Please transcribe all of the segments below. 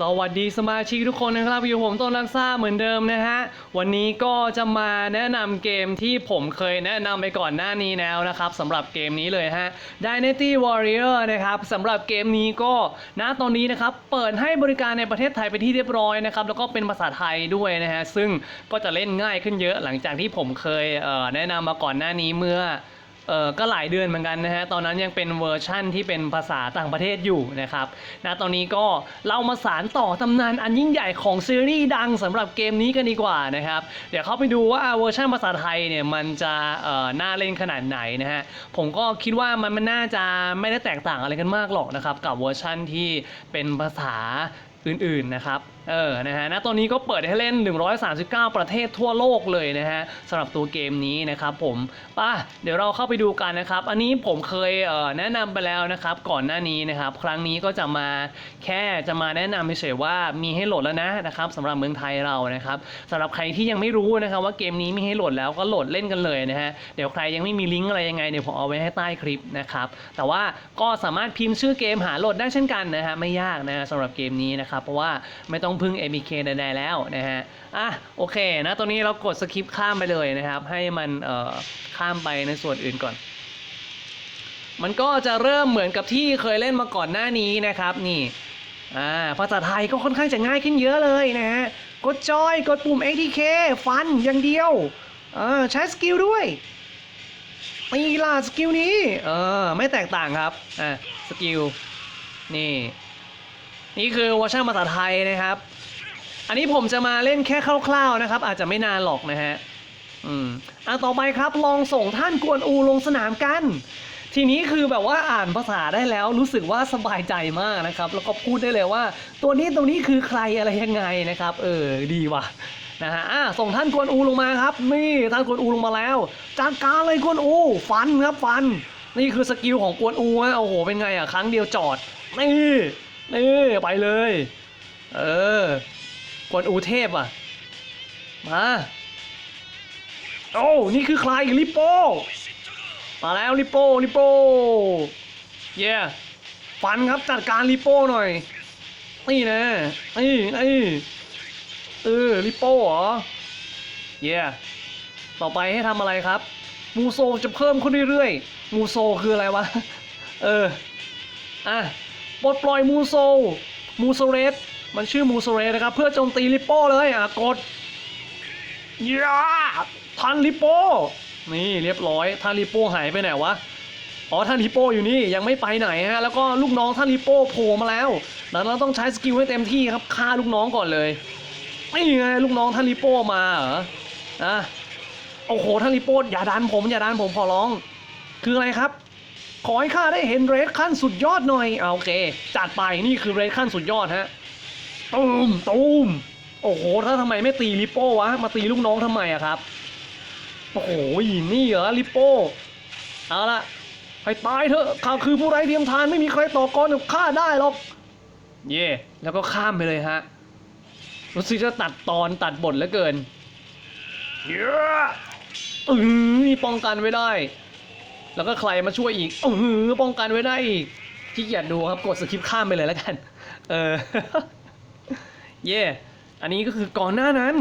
สวัสดีสมาชิกทุกคนนะครับอยู่ผมต้นรักซ่าเหมือนเดิมนะฮะวันนี้ก็จะมาแนะนำเกมที่ผมเคยแนะนำไปก่อนหน้านี้แล้วนะครับสำหรับเกมนี้เลยฮะ Dynasty Warrior นะครับสำหรับเกมนี้ก็ณตอนนี้นะครับเปิดให้บริการในประเทศไทยไปที่เรียบร้อยนะครับแล้วก็เป็นภาษาไทยด้วยนะฮะซึ่งก็จะเล่นง่ายขึ้นเยอะหลังจากที่ผมเคยเแนะนำมาก่อนหน้านี้เมื่อ เออก็หลายเดือนเหมือนกันนะฮะ ตอนนั้นยังเป็นเวอร์ชั่นที่เป็นภาษาต่างประเทศอยู่นะครับนะตอนนี้ก็เรามาสารต่อตำนานอันยิ่งใหญ่ของซีรีส์ดังสำหรับเกมนี้กันดีกว่านะครับ เดี๋ยวเข้าไปดูว่าเวอร์ชันภาษาไทยเนี่ยมันจะเอ่อน่าเล่นขนาดไหนนะฮะ ผมก็คิดว่ามันมันน่าจะไม่ได้แตกต่างอะไรกันมากหรอกนะครับ กับเวอร์ชั่นที่เป็นภาษาอื่นๆนะครับเออ นะฮะ ณ ตอนนี้ก็เปิดให้เล่น 139 ประเทศทั่วโลกเลยนะฮะสำหรับตัวเกมนี้นะครับผม ป่ะ เดี๋ยวเราเข้าไปดูกันนะครับ อันนี้ผมเคยเแนะนำไปแล้วนะครับ ก่อนหน้านี้นะครับ ครั้งนี้ก็จะมาแค่จะมาแนะนำเฉยๆว่ามีให้โหลดแล้วนะนะครับสำหรับเมืองไทยเรานะครับสำหรับใครที่ยังไม่รู้นะครับว่าเกมนี้มีให้โหลดแล้วก็โหลดเล่นกันเลยนะฮะ เดี๋ยวใครยังไม่มีลิงก์อะไรยังไงเดี๋ยวผมเอาไว้ให้ใต้คลิปนะครับ แต่ว่าก็สามารถพิมพ์ชื่อเกมหาโหลดได้เช่นกันนะฮะ ไม่ยากนะฮะสำหรับเกมนี้นะครับ เพราะว่าไม่ต้ององพึ่ง APK ใดๆแล้วนะฮะ อะโอเคนะตัวนี้เรากดสคริปข้ามไปเลยนะครับ ให้มันเอ่อข้ามไปในส่วนอื่นก่อน มันก็จะเริ่มเหมือนกับที่เคยเล่นมาก่อนหน้านี้นะครับนี่อ่าภาษาไทยก็ค่อนข้างจะง่ายขึ้นเยอะเลยนะฮะ กดจอยกดปุ่ม ATK ฟันอย่างเดียวอ่าใช้สกิลด้วยตีลาสกิลนี้เออไม่แตกต่างครับอ่าสกิลนี่ นี่คือเวอร์ชันภาษาไทยนะครับ อันนี้ผมจะมาเล่นแค่คร่าวๆนะครับ อาจจะไม่นานหรอกนะฮะ อืมอะต่อไปครับลองส่งท่านกวนอูลงสนามกัน ทีนี้คือแบบว่าอ่านภาษาได้แล้วรู้สึกว่าสบายใจมากนะครับ แล้วก็พูดได้เลยว่า ตัวนี้ตัวนี้คือใครอะไรยังไงนะครับ เออดีว่ะนะฮะอะส่งท่านกวนอูลงมาครับ นี่ท่านกวนอูลงมาแล้วจัดการเลยกวนอูฟันครับฟัน นี่คือสกิลของกวนอูฮะโอ้โหเป็นไงอะครั้งเดียวจอดนี่ นี่ไปเลย เออกวนอูเทพอะ มาโอ้นี่คือใครลิปโป้มาแล้วลิปโป้ลิปโป้เย่ฟันครับจัดการลิปโป้หน่อยนี่นะนี่นี่เออลิปโป้เหรอเย่ต่อไปให้ทำอะไรครับ มูโซจะเพิ่มขึ้นเรื่อยๆ มูโซคืออะไรวะ เออ อะ ปลดปล่อยมูโซ มูโซเรส มันชื่อมูโซเรสนะครับ เพื่อโจมตีลิปโป้เลยอะกดยาทันลิปโป้ นี่เรียบร้อยท่านลิปโป้หายไปไหนวะ อ๋อท่านลิปโป้อยู่นี่ยังไม่ไปไหนฮะ แล้วก็ลูกน้องท่านลิปโป้โผล่มาแล้วดังนั้นเราต้องใช้สกิลให้เต็มที่ครับฆ่าลูกน้องก่อนเลยนี่ไงลูกน้องท่านลิปโป้มาเหรออะโอ้โหท่านลิปโป้อย่าดันผมอย่าดันผมขอร้อง คืออะไรครับ ขอให้ข้าได้เห็นเรดขั้นสุดยอดหน่อยอ่าโอเค จัดไปนี่คือเรดขั้นสุดยอดฮะตูมตูมโอ้โห ถ้าทำไมไม่ตีลิปโป้วะ มาตีลูกน้องทำไมอะครับ โอ้โหนี่เหรอลิปโป้ เอาละให้ตายเถอะข้าคือผู้ไร้เทียมทานไม่มีใครต่อกรกับข้าได้หรอก เย่ แล้วก็ข้ามไปเลยฮะ รู้สึกจะตัดตอนตัดบทเหลือเกินเย้อือนี่ป้องกันไว้ได้ แล้วก็ใครมาช่วยอีกอือป้องกันไว้ได้อีกที่เกียจดูครับ กดสคริปต์ข้ามไปเลยแล้วกัน เออ เย่อันนี้ก็คือก่อนหน้านั้น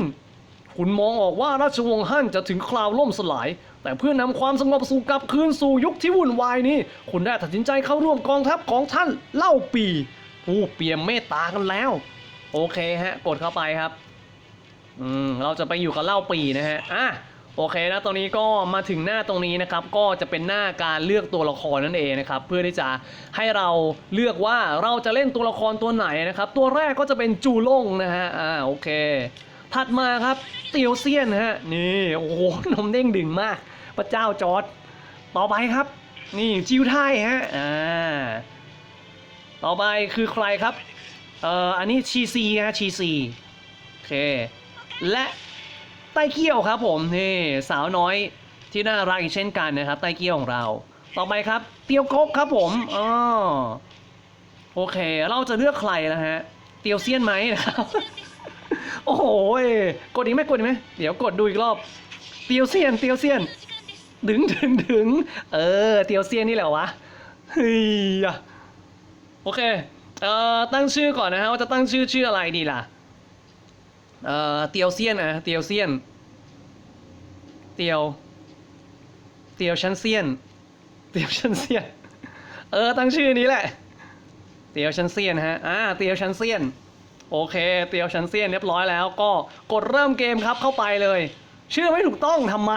คุณมองออกว่าราชวงศ์ฮั่นจะถึงคราวล่มสลาย แต่เพื่อนำความสงบสุขกลับคืนสู่ยุคที่วุ่นวายนี้ คุณได้ตัดสินใจเข้าร่วมกองทัพของท่านเล่าปี ผู้เปี่ยมเมตตากันแล้ว โอเคฮะ กดเข้าไปครับ อืม เราจะไปอยู่กับเล่าปีนะฮะ อะ โอเคนะตรงนี้ก็มาถึงหน้าตรงนี้นะครับ ก็จะเป็นหน้าการเลือกตัวละครนั่นเองนะครับ เพื่อที่จะให้เราเลือกว่าเราจะเล่นตัวละครตัวไหนนะครับ ตัวแรกก็จะเป็นจูล่งนะฮะอ่าโอเค ถัดมาครับเตียวเซียนฮะนี่โอ้โหนมเด้งดึงมาก พระเจ้าจอร์ดต่อไปครับ นี่จิวไทยฮะอ่าต่อไปคือใครครับเอ่ออันนี้ชีซีฮะชีซีโอเค และ ไต้เกี้ยวครับผมนี่สาวน้อยที่น่ารักอีกเช่นกันนะครับไต้เกี้ยวของเรา ต่อไปครับ เตียวกกครับผมอ๋อโอเค เราจะเลือกใครนะฮะ เตียวเซียนไหมนะครับโอ้โหกดอีกไหมกดอีกไหมเดี๋ยวกดดูอีกรอบ เตียวเซียน เตียวเซียน ดึงดึงดึงเออ เตียวเซียนนี่แหละวะเฮ้ยโอเคเอ่อตั้งชื่อก่อนนะฮะว่าจะตั้งชื่อชื่ออะไรดีล่ะ เอ่อเตียวเซียนอะเตียวเซียน เตียว เตียวชั้นเซียน เตียวชั้นเซียน เออ ตั้งชื่อนี้แหละ เตียวชั้นเซียนฮะ อ่า เตียวชั้นเซียน โอเค เตียวชั้นเซียนเรียบร้อยแล้ว ก็กดเริ่มเกมครับเข้าไปเลย ชื่อไม่ถูกต้องทำไม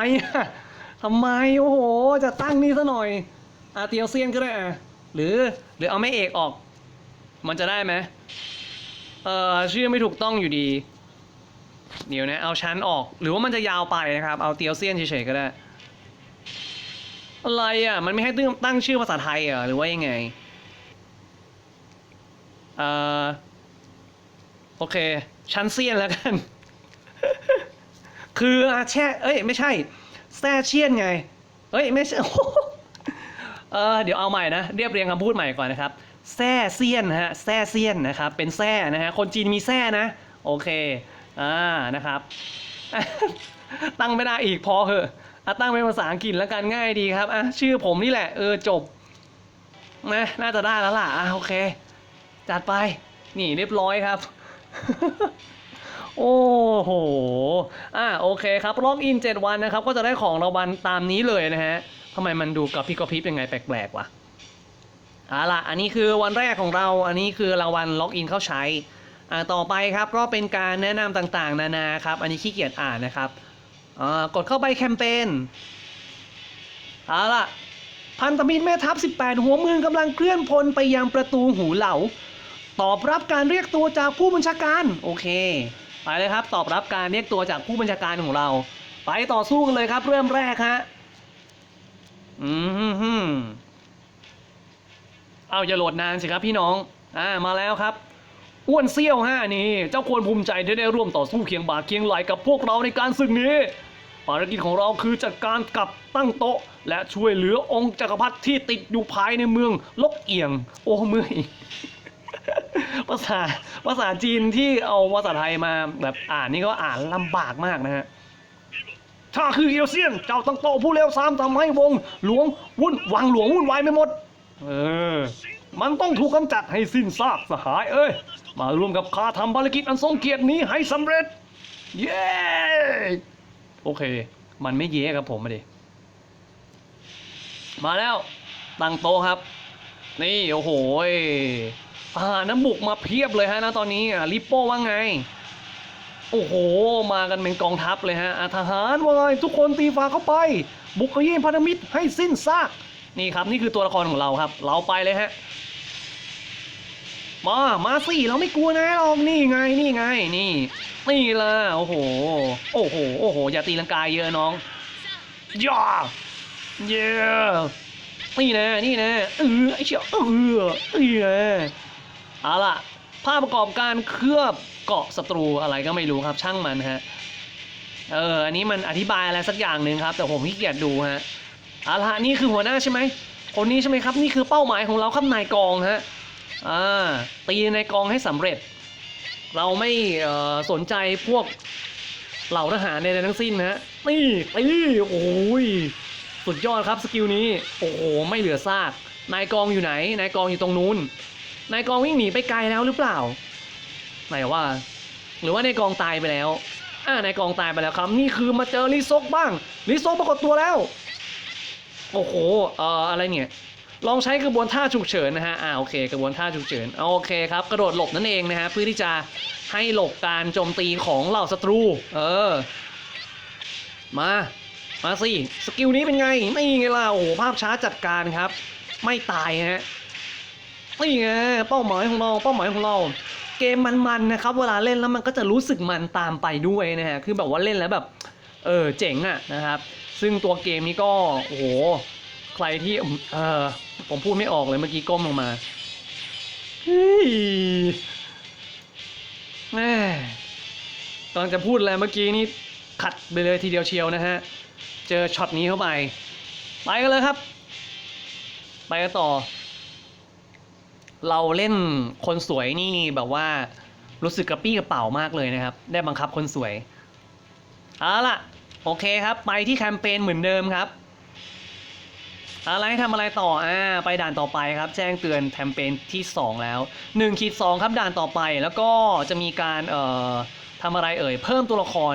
ทำไม โอ้โห จะตั้งนี่ซะหน่อย อ่าเตียวเซียนก็ได้อะหรือ หรือเอาไม่เอกออก มันจะได้ไหมเออชื่อไม่ถูกต้องอยู่ดี เดี๋ยวนะเอาชั้นออก หรือว่ามันจะยาวไปนะครับ เอาเตียวเซียนเฉยๆก็ได้ อะไรอะ มันไม่ให้ตั้งชื่อภาษาไทยเหรอหรือว่ายังไงเอ่อโอเค ชั้นเซียนแล้วกัน คืออาแช่เอ้ย ไม่ใช่แซ่เชียนไง เอ้ย ไม่ใช่เออเดี๋ยวเอาใหม่นะ เรียบเรียงคำพูดใหม่ก่อนนะครับแซ่เซียนฮะแซ่เซียนนะครับ เป็นแซ่นะฮะ คนจีนมีแซ่นะ โอเค อ่านะครับ ตั้งไม่ได้อีกพอเหอะอะตั้งเป็นภาษาอังกฤษแล้วกันง่ายดีครับอะชื่อผมนี่แหละเออจบนะน่าจะได้แล้วล่ะอะโอเค จัดไป นี่เรียบร้อยครับ โอ้โหอะโอเคครับล็อกอิน 7 วันนะครับ ก็จะได้ของรางวัลตามนี้เลยนะฮะทำไมมันดูกระพริบกระพริบยังไงแปลกๆวะเอาล่ะ อันนี้คือวันแรกของเรา อันนี้คือรางวัลล็อกอินเข้าใช้ อ่าต่อไปครับก็เป็นการแนะนำต่างๆ นานาครับ อันนี้ขี้เกียจอ่านนะครับอ่ากดเข้าไปแคมเปญเอาล่ะพันธมิตรแม่ทัพ 18 หัวเมืองกำลังเคลื่อนพลไปยังประตูหูเหลา ตอบรับการเรียกตัวจากผู้บัญชาการ โอเค ไปเลยครับ ตอบรับการเรียกตัวจากผู้บัญชาการของเรา ไปต่อสู้กันเลยครับ เริ่มแรกฮะ อืมฮึมเอาอย่าโหลดนานสิครับพี่น้อง อ่า มาแล้วครับ อ้วนเซี่ยวฮะนี่เจ้าควรภูมิใจที่ได้ร่วมต่อสู้เคียงบ่าเคียงไหลกับพวกเราในการศึกนี้ ภารกิจของเราคือจัดการกับตั้งโต๊ะ และช่วยเหลือองค์จักรพรรดิที่ติดอยู่ภายในเมืองลกเอียง โอ้เมื่อยภาษาภาษาจีนที่เอาภาษาไทยมาแบบอ่านนี่ก็อ่านลำบากมากนะฮะถ้าคือเอียวเซียน เจ้าตั้งโต๊ะผู้เลวซ้ำทำให้วงหลวงวุ่นวังหลวงวุ่นวายไปหมด เออ มันต้องถูกกำจัดให้สิ้นซากสหายเอ้ย มาร่วมกับข้าทำภารกิจอันทรงเกียรตินี้ให้สำเร็จ เย้ โอเค มันไม่เย้กับผมมาดิ มาแล้วตั้งโต๊ะครับ นี่โอ้โหยอ่าน้ำบุกมาเพียบเลยฮะนะตอนนี้อะลิปโป้ว่าไง โอ้โห มากันเป็นกองทัพเลยฮะอะทหารว่าไงทุกคนตีฟ้าเข้าไป บุกขยี้พันธมิตรให้สิ้นซาก นี่ครับนี่คือตัวละครของเราครับ เราไปเลยฮะ มา มาสิเราไม่กลัวนะหรอกนี่ไงนี่ไงนี่ นี่ละโอ้โห โอ้โหโอ้โหอย่าตีลังกายเยอะน้องย่าเย้นี่นะนี่นะเออไอเชี่ยเออนี่นะเอาล่ะภาพประกอบการเคลือบเกาะศัตรูอะไรก็ไม่รู้ครับช่างมันฮะเอออันนี้มันอธิบายอะไรสักอย่างหนึ่งครับ แต่ผมขี้เกียจดูฮะเอาล่ะนี่คือหัวหน้าใช่ไหมคนนี้ใช่ไหมครับ นี่คือเป้าหมายของเราครับนายกองฮะ อ่าตีนายกองให้สำเร็จ เราไม่สนใจพวกเหล่าทหารในทั้งสิ้นนะฮะนี่ตีโอ้ยสุดยอดครับสกิลนี้ โอ้โหไม่เหลือซากนายกองอยู่ไหน นายกองอยู่ตรงนู้น นายกองวิ่งหนีไปไกลแล้วหรือเปล่า ไหนว่า หรือว่านายกองตายไปแล้ว อ่านายกองตายไปแล้วครับ นี่คือมาเจอลิซกบ้างลิซกปรากฏตัวแล้ว โอ้โห เอ่อ อะไรเนี่ย ลองใช้กระบวนท่าฉุกเฉินนะฮะอ่าโอเคกระบวนท่าฉุกเฉินเอาโอเคครับกระโดดหลบนั่นเองนะฮะเพื่อที่จะให้หลบการโจมตีของเหล่าศัตรู เออ มามาสิสกิลนี้เป็นไงนี่ไงล่ะโอ้โหภาพช้าจัดการครับ ไม่ตายฮะนี่ไงเป้าหมายของเราเป้าหมายของเราเกมมันๆนะครับ เวลาเล่นแล้วมันก็จะรู้สึกมันตามไปด้วยนะฮะคือแบบว่าเล่นแล้วแบบเออเจ๋งอะนะครับ ซึ่งตัวเกมนี้ก็โอ้โหใครที่เออ ผมพูดไม่ออกเลยเมื่อกี้ก้มลงมาเฮ้ยแม่ตอนจะพูดอะไรเมื่อกี้นี่ขัดไปเลยทีเดียวเชียวนะฮะ เจอช็อตนี้เข้าไป ไปกันเลยครับ ไปกันต่อ เราเล่นคนสวยนี่แบบว่ารู้สึกกระปี้กระเป๋ามากเลยนะครับ ได้บังคับคนสวย เอาล่ะ โอเคครับ ไปที่แคมเปญเหมือนเดิมครับ อะไรให้ทำอะไรต่ออ่าไปด่านต่อไปครับ แจ้งเตือนแคมเปญที่ 2 แล้ว1ขีด2ครับด่านต่อไป แล้วก็จะมีการเอ่อทำอะไรเอ่ยเพิ่มตัวละคร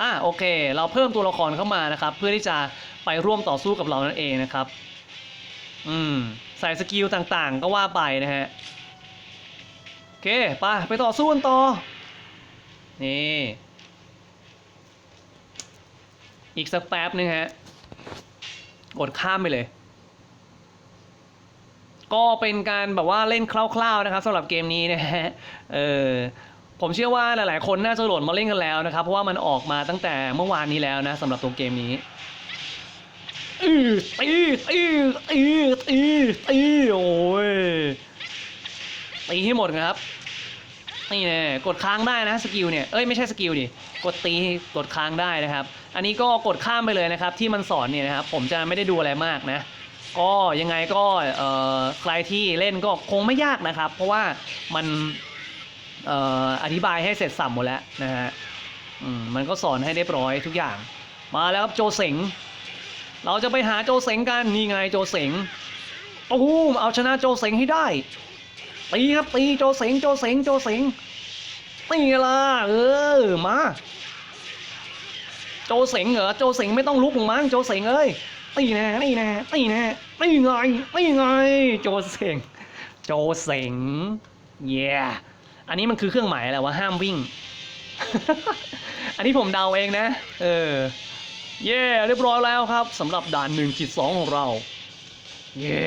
อ่าโอเค เราเพิ่มตัวละครเข้ามานะครับ เพื่อที่จะไปร่วมต่อสู้กับเรานั่นเองนะครับ อืมใส่สกิลต่างๆ ก็ว่าไปนะฮะโอเคไปไปต่อสู้กันต่อ นี่ อีกสักแป๊บนึงฮะ กดข้ามไปเลย ก็เป็นการแบบว่าเล่นคร่าวๆนะครับสำหรับเกมนี้นะฮะเออผมเชื่อว่าหลายๆ คนน่าจะโหลดมาเล่นกันแล้วนะครับ เพราะว่ามันออกมาตั้งแต่เมื่อวานนี้แล้วนะสำหรับตัวเกมนี้อือตีตีตีตีตีโอ้ยตีให้หมดครับนี่แน่กดค้างได้นะสกิลเนี่ยเอ้ยไม่ใช่สกิลดิกดตีกดค้างได้นะครับ อันนี้ก็กดข้ามไปเลยนะครับ ที่มันสอนเนี่ยนะครับผมจะไม่ได้ดูอะไรมากนะ ก็ยังไงก็เอ่อใครที่เล่นก็คงไม่ยากนะครับ เพราะว่ามันเอ่ออธิบายให้เสร็จสับหมดแล้วนะฮะอืมมันก็สอนให้เรียบร้อยทุกอย่าง มาแล้วครับโจเสงเราจะไปหาโจเสงกันนี่ไงโจเสงโอ้โหเอาชนะโจเสงให้ได้ตีครับตีโจเสงโจเสงโจเสงตีละเออมา โจเสงเหรอโจเสงไม่ต้องลุกหรอกมั้งโจเสงเอ้ย ตีแน่ตีแน่ตีแน่ตีไงตีไงโจเสงโจเสงเย้อันนี้มันคือเครื่องหมายอะไรวะห้ามวิ่ง อันนี้ผมเดาเองนะ เออ เย้เรียบร้อยแล้วครับสำหรับด่านหนึ่งขีดสองของเรา เย้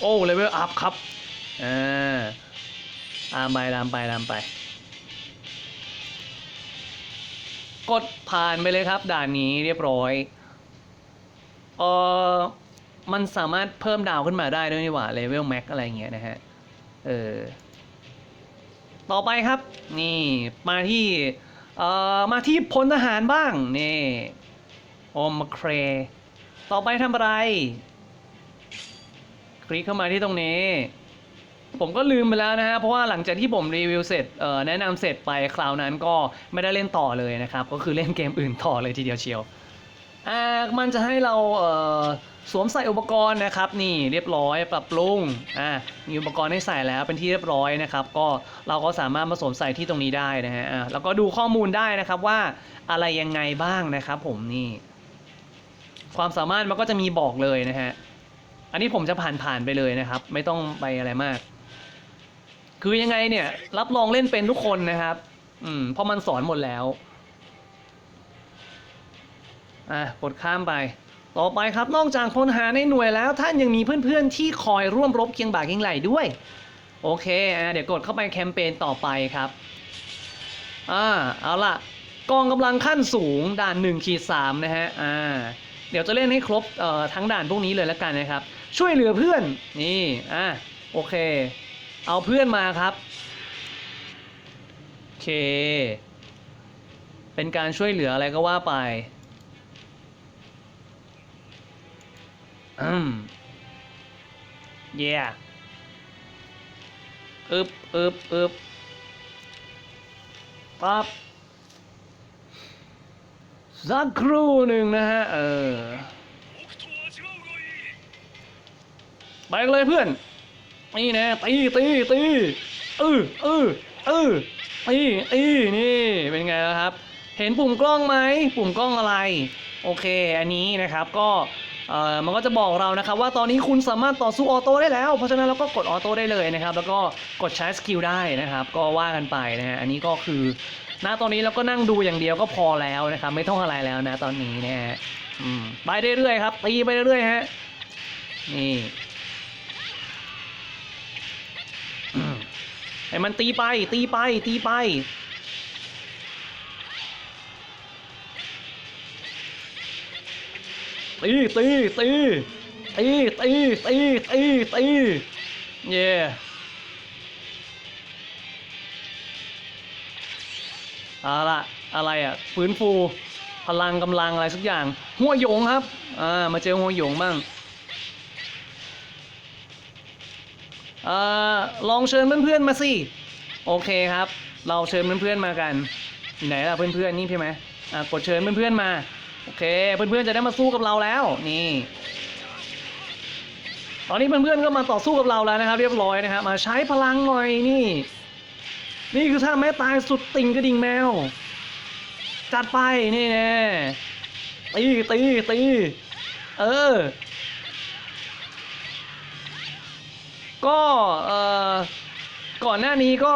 โอ้เลเวลอัพครับอ่าตามไปตามไปตามไป กดผ่านไปเลยครับ ด่านนี้เรียบร้อย เออมันสามารถเพิ่มดาวขึ้นมาได้ด้วยนี่หว่าเลเวลแม็กอะไรเงี้ยนะฮะ เออ ต่อไปครับ นี่มาที่เอ่อมาที่พลทหารบ้าง นี่โอมเคร ต่อไปทำอะไร คลิกเข้ามาที่ตรงนี้ ผมก็ลืมไปแล้วนะฮะ เพราะว่าหลังจากที่ผมรีวิวเสร็จเอ่อแนะนำเสร็จไปคราวนั้นก็ไม่ได้เล่นต่อเลยนะครับ ก็คือเล่นเกมอื่นต่อเลยทีเดียวเชียว อ่ามันจะให้เราเอ่อสวมใส่อุปกรณ์นะครับ นี่เรียบร้อยปรับปรุงอ่ามีอุปกรณ์ให้ใส่แล้วเป็นที่เรียบร้อยนะครับ ก็เราก็สามารถมาสวมใส่ที่ตรงนี้ได้นะฮะอ่าแล้วก็ดูข้อมูลได้นะครับว่าอะไรยังไงบ้างนะครับ ผมนี่ ความสามารถมันก็จะมีบอกเลยนะฮะอันนี้ผมจะผ่านผ่านๆไปเลยนะครับ ไม่ต้องไปอะไรมาก คือยังไงเนี่ย รับรองเล่นเป็นทุกคนนะครับ อืมเพราะมันสอนหมดแล้ว อะกดข้ามไป ต่อไปครับนอกจากพลหาในหน่วยแล้ว ท่านยังมีเพื่อนๆที่คอยร่วมรบเคียงบ่าเคียงไหลด้วย โอเคอะเดี๋ยวกดเข้าไปแคมเปญต่อไปครับอ่าเอาล่ะกองกำลังขั้นสูงด่าน1ขีด3นะฮะอ่าเดี๋ยวจะเล่นให้ครบเอ่อทั้งด่านพวกนี้เลยแล้วกันนะครับ ช่วยเหลือเพื่อนนี่อะโอเค เอาเพื่อนมาครับโอเค เป็นการช่วยเหลืออะไรก็ว่าไป เย่อึบอึบอึบปั๊บสักครู่หนึ่งนะฮะ เออ ไปเลยเพื่อน นี่น่ตีตีตีเออเออเออตีตีนี่เป็นไงล่ะครับ เห็นปุ่มกล้องไหม ปุ่มกล้องอะไร โอเค อันนี้นะครับก็ มันก็จะบอกเรานะครับว่าตอนนี้คุณสามารถต่อสู้ออโต้ได้แล้ว เพราะฉะนั้นเราก็กดออโต้ได้เลยนะครับ แล้วก็กดใช้สกิลได้นะครับ ก็ว่ากันไปนะฮะอันนี้ก็คือณตอนนี้เราก็นั่งดูอย่างเดียวก็พอแล้วนะครับ ไม่ต้องอะไรแล้วนะตอนนี้นะฮะไปเรื่อยๆครับตีไปเรื่อยๆฮะนี่ให้มันตีไปตีไปตีไป ตีตีตีตีตีตีตีตีเย่เอาละอะไรอะฟื้นฟูพลังกำลังอะไรสักอย่าง หัวหยงครับอ่ามาเจอหัวหยงบ้างอ่อลองเชิญเพื่อนๆมาสิโอเคครับ เราเชิญเพื่อนๆมากันไหนล่ะเพื่อนๆนี่ใช่ไหมอะกดเชิญเพื่อนๆมา โอเค เพื่อนๆจะได้มาสู้กับเราแล้ว นี่ ตอนนี้เพื่อนๆก็มาต่อสู้กับเราแล้วนะครับ เรียบร้อยนะครับมาใช้พลังหน่อยนี่ นี่คือท่าแม้ตายสุดติ่งกระดิ่งแมว จัดไปนี่แน่ตีตีตีเออ ก็เอ่อก่อนหน้านี้ก็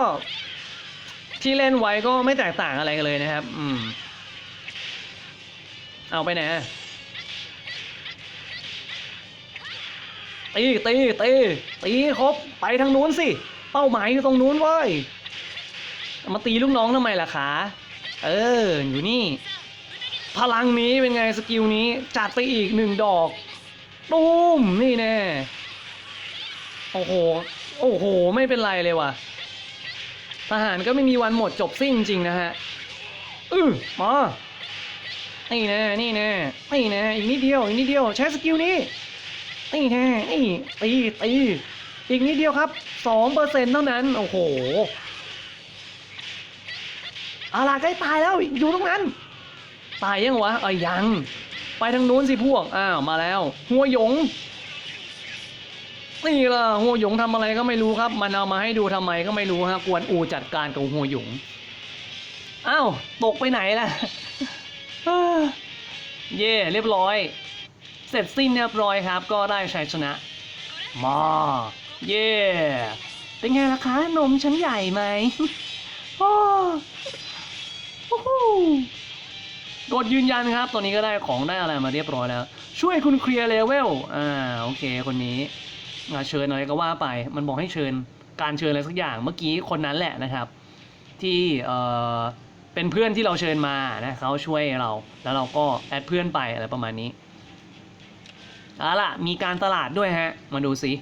ที่เล่นไว้ก็ไม่แตกต่างอะไรกันเลยนะครับ อืม เอาไปไหนอะตีตีตีตีครบไปทางนู้นสิ เป้าหมายอยู่ตรงนู้นเว้ยมาตีลูกน้องทำไมล่ะคะเออ อยู่นี่ พลังนี้เป็นไงสกิลนี้ จัดไปอีกหนึ่งดอกตูมนี่แน่โอ้โห โอ้โห ไม่เป็นไรเลยว่ะ ทหารก็ไม่มีวันหมดจบสิ้นจริงนะฮะ อือมา นี่แน่นี่แน่นี่แน่อีกนิดเดียวอีกนิดเดียวใช้สกิลนี้นี่แน่นี่ตีตีอีกนิดเดียวครับสองเปอร์เซ็นต์เท่านั้น โอ้โหอาล่ะใกล้ตายแล้วอยู่ตรงนั้น ตายยังวะเอ้ยยัง ไปทางนู้นสิพวกอ้าวมาแล้ว หัวหยงนี่ล่ะหัวหยงทำอะไรก็ไม่รู้ครับ มันเอามาให้ดูทำไมก็ไม่รู้ฮะกวนอูจัดการกับหัวหยงอ้าวตกไปไหนล่ะ เย่เรียบร้อย เสร็จสิ้นเรียบร้อยครับ ก็ได้ชัยชนะ มาเย่เป็นไงล่ะคะนมฉันใหญ่ไหมโอ้โอ้โหกดยืนยันครับ ตอนนี้ก็ได้ของได้อะไรมาเรียบร้อยแล้ว ช่วยคุณเคลียร์เลเวล อ่า โอเค คนนี้อ่าเชิญอะไรก็ว่าไป มันบอกให้เชิญ การเชิญอะไรสักอย่าง เมื่อกี้คนนั้นแหละนะครับ ที่ เอ่อ เป็นเพื่อนที่เราเชิญมานะเขาช่วยเรา แล้วเราก็แอดเพื่อนไปอะไรประมาณนี้เอาล่ะ มีการตลาดด้วยฮะ มาดูสิ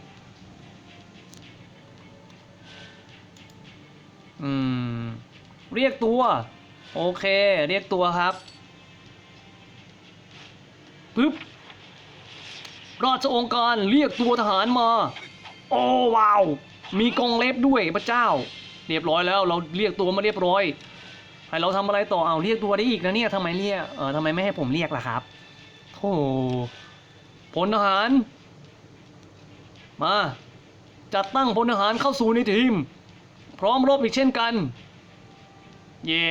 อืม เรียกตัว โอเค เรียกตัวครับปึ๊บราชองค์การเรียกตัวทหารมา โอ้ว้าว มีกองเล็บด้วยพระเจ้า เรียบร้อยแล้วเราเรียกตัวมาเรียบร้อย ให้เราทำอะไรต่อเอาเรียกตัวได้อีกนะเนี่ยทำไมเรียกเออทำไมไม่ให้ผมเรียกล่ะครับโธ่พลทหาร มาจัดตั้งพลทหารเข้าสู่ในทีม พร้อมรบอีกเช่นกัน เย่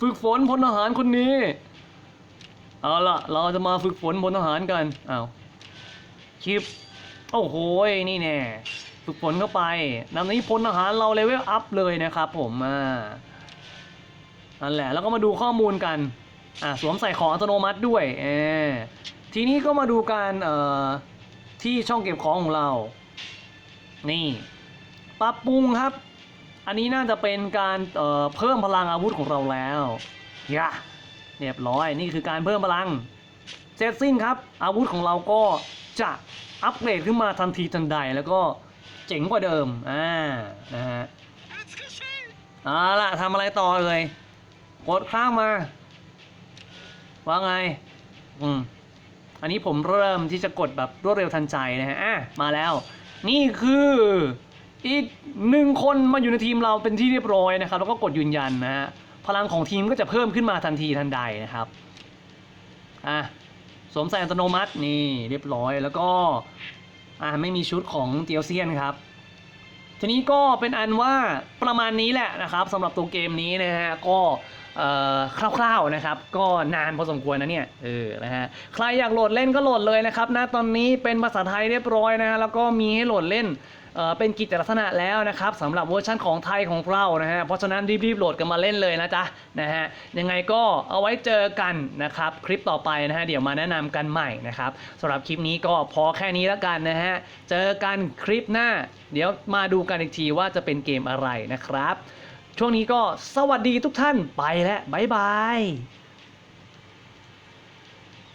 ฝึกฝนพลทหารคนนี้เอาล่ะเราจะมาฝึกฝนพลทหารกันเอาคลิปโอ้โหนี่แน่ฝึกฝนเข้าไปนำนี้พลทหารเราเลเวลอัพเลยนะครับผมอ่า นั่นแหละแล้วก็มาดูข้อมูลกันอ่าสวมใส่ของอัตโนมัติด้วยเออทีนี้ก็มาดูการเอ่อที่ช่องเก็บของของเรา นี่ปรับปรุงครับ อันนี้น่าจะเป็นการเอ่อเพิ่มพลังอาวุธของเราแล้วยะเรียบร้อยนี่คือการเพิ่มพลังเสร็จสิ้นครับ อาวุธของเราก็จะอัปเกรดขึ้นมาทันทีทันใดแล้วก็เจ๋งกว่าเดิมอ่านะฮะเอาล่ะทำอะไรต่อเลย กดข้างมา ว่าไง อืม อันนี้ผมเริ่มที่จะกดแบบรวดเร็วทันใจนะฮะ อะ มาแล้ว นี่คืออีกหนึ่งคนมาอยู่ในทีมเราเป็นที่เรียบร้อยนะครับ แล้วก็กดยืนยันนะฮะ พลังของทีมก็จะเพิ่มขึ้นมาทันทีทันใดนะครับ อะ สวมใส่อัตโนมัตินี่เรียบร้อย แล้วก็ อ่าไม่มีชุดของเตียวเซียนครับทีนี้ก็เป็นอันว่าประมาณนี้แหละนะครับสำหรับตัวเกมนี้นะฮะก็ คร่าวๆนะครับ ก็นานพอสมควรนะเนี่ยเออนะฮะใครอยากโหลดเล่นก็โหลดเลยนะครับนะตอนนี้เป็นภาษาไทยเรียบร้อยนะฮะแล้วก็มีให้โหลดเล่นเเป็นกิจลักษณะแล้วนะครับสำหรับเวอร์ชันของไทยของเรานะฮะเพราะฉะนั้นรีบๆโหลดกันมาเล่นเลยนะจ๊ะนะฮะยังไงก็เอาไว้เจอกันนะครับคลิปต่อไปนะฮะเดี๋ยวมาแนะนำกันใหม่นะครับสำหรับคลิปนี้ก็พอแค่นี้แล้วกันนะฮะเจอกันคลิปหน้า เดี๋ยวมาดูกันอีกทีว่าจะเป็นเกมอะไรนะครับ ช่วงนี้ก็สวัสดีทุกท่านไปแล้วบ๊ายบาย